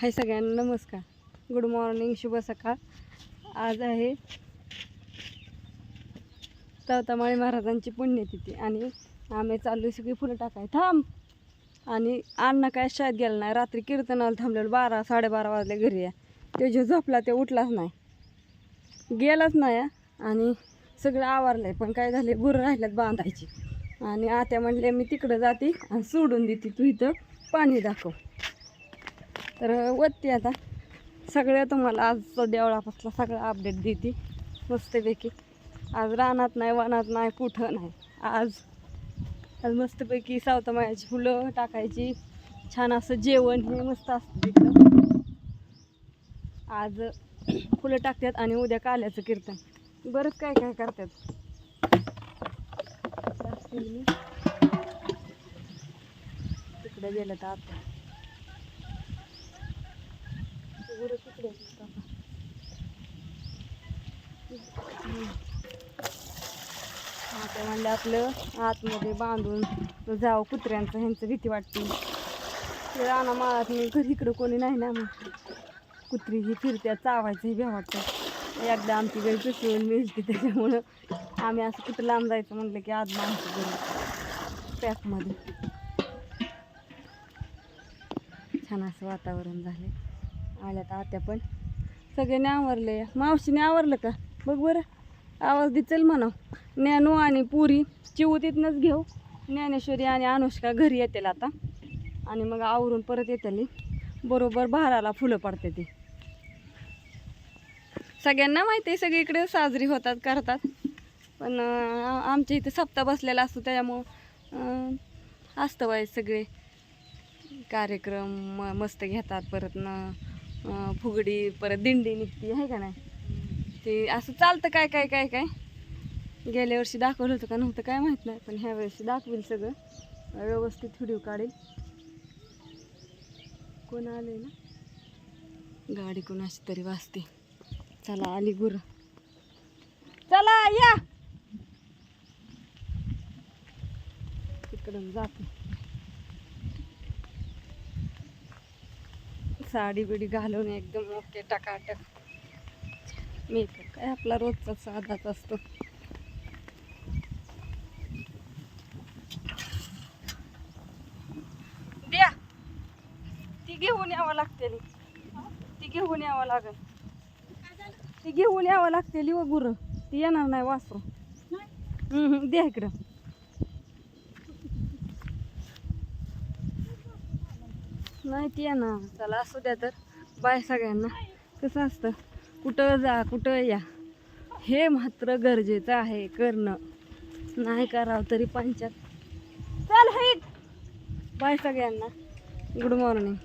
हाय सगळ्यांना नमस्कार. Good morning शुभ सकाळ. आज आहे चौतामाळी महाराजांची पुण्यतिथी आणि आम्ही चालू सगळी फुलं टाकाय. थांब. आणि अण्णा काय शाळेत गेला नाही. रात्री कीर्तनाला थांबलेलं. बारा साडेबारा वाजले घरी या. तो जो झोपला ते उठलाच नाही. गेलाच नाही आणि सगळं आवरलंय. पण काय झाले गुरं राहिल्यात बांधायची. आणि आत्या म्हणले मी तिकडं जाते आणि सोडून देते. तू इथं पाणी दाखव. तर वरती आता सगळं तुम्हाला आजचा देवळापासला सगळं अपडेट देते. मस्तपैकी. आज रानात नाही वनात नाही कुठं नाही. आज आज मस्तपैकी सावतामायाची फुलं टाकायची. छान असं जेवण हे मस्त असतं तिथं. आज फुलं टाकतात आणि उद्या काल्याचं कीर्तन. बरंच काय काय करतात. तिकडे गेलं तर आता गुरं तिकडे आहेत काका. आता म्हणलं आपलं आतमध्ये बांधून जावं कुत्र्यांचं ह्यांचं भीती वाटते. ते राणा माळात मी घरी इकडं कोणी नाही ना मग. कुत्री ही फिरत्या चावायचं भ्या वाटतं. एकदा आमची घरी पिसळून मिळते त्याच्यामुळं आम्ही असं कुठं लांब जायचं म्हटलं की आज माणसं घरी पॅकमध्ये. छान असं वातावरण झाले आल्यात आत्या पण. सगळ्यांनी आवरले मावशीने आवरलं का? बघ बरं. आवाज दे चल म्हणा. ज्ञानू आणि पुरी चिऊ तिथनंच घेऊ. ज्ञानेश्वरी आणि अनुष्का घरी येतील आता. आणि मग आवरून परत येतील. बरोबर भाराला फुलं पडते ती. सगळ्यांना माहिती आहे सगळीकडे साजरी होतात करतात. पण आमच्या इथे सप्ताह बसलेला असतो त्याच्यामुळं असतं बाय सगळे कार्यक्रम म- मस्त घेतात परत न फुगडी परत दिंडी निघती आहे का नाही? ते असं चालतं काय काय काय काय? गेल्या वर्षी दाखवलं होतं का नव्हतं काय माहीत नाही पण ह्या वर्षी दाखवेल सगळं. व्यवस्थित व्हिडिओ काढेल. कोण आले ना? गाडी कोणाची तरी वाचते चला आली गुर. चला या! तिकडून जाते. साडी बिडी घालून एकदम ओके टकाटक. मेकअप काय आपला रोजचा साधाच असतो. द्या. ती घेऊन यावं लागते ती घेऊन यावं लागेल. ती घेऊन यावं लागते व गुरं. ती येणार नाही वासरू. द्या इकडं. नाही ती येणार. चला असू द्या तर. बाय सगळ्यांना. कसं असतं? कुठं जा कुठं या? हे मात्र गरजेचं आहे करणं. नाही करावं तरी पंचायत चल हाईट बाय सगळ्यांना. Good morning